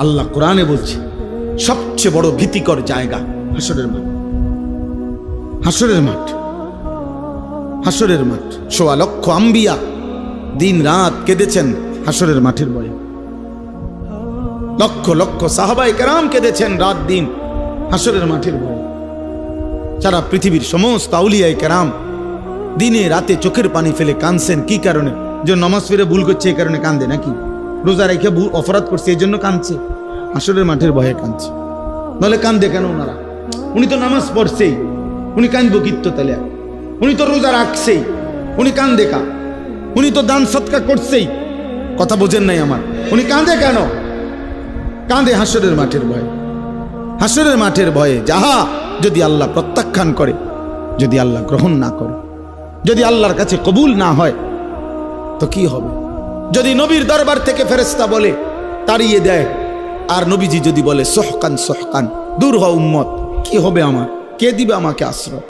আল্লাহ কোরআনে বলছে, সবচেয়ে বড় ভীতিকর জায়গা হাসরের মাঠ। হাসরের মাঠ। হাসরের মাঠ। সোয়া লক্ষ আম্বিয়া দিন রাত কেঁদেছেন হাসরের মাঠের বয়ে লক্ষ লক্ষ সাহাবাই কেরাম কেঁদেছেন রাত দিন হাসরের মাঠের ভয়ে। সারা পৃথিবীর সমস্ত আউলিয়ায় কেরাম দিনে রাতে চোখের পানি ফেলে কাঁদছেন, কি কারণে? যে নমাজ ফিরে ভুল করছে এই কারণে কান্দে নাকি? রোজা রেখে অপরাধ করছে, এই জন্য কাঁদছে। হাসরের মাঠের ভয়ে কাঁদছে। নাহলে কান্দে কেন ওনারা? উনি তো নামাজ পড়ছেই। উনি কান্দবো কীর্ত তাহলে উনি তো রোজা রাখছেই। উনি কান্দে কা? উনি তো দান সৎকার করছেই। কথা বোঝেন নাই আমার। উনি কাঁদে কেন? কাঁদে হাসরের মাঠের ভয়ে। হাসরের মাঠের ভয়ে যাহা যদি আল্লাহ প্রত্যাখ্যান করে, যদি আল্লাহ গ্রহণ না করে, যদি আল্লাহর কাছে কবুল না হয়, তো কি হবে? যদি নবীর দরবার থেকে ফেরেস্তা বলে, তাড়িয়ে দেয়। আর নবীজি যদি বলে, সহকান সহকান, দূর হ উম্মত, কি হবে আমার? কে দিবে আমাকে আশ্রয়?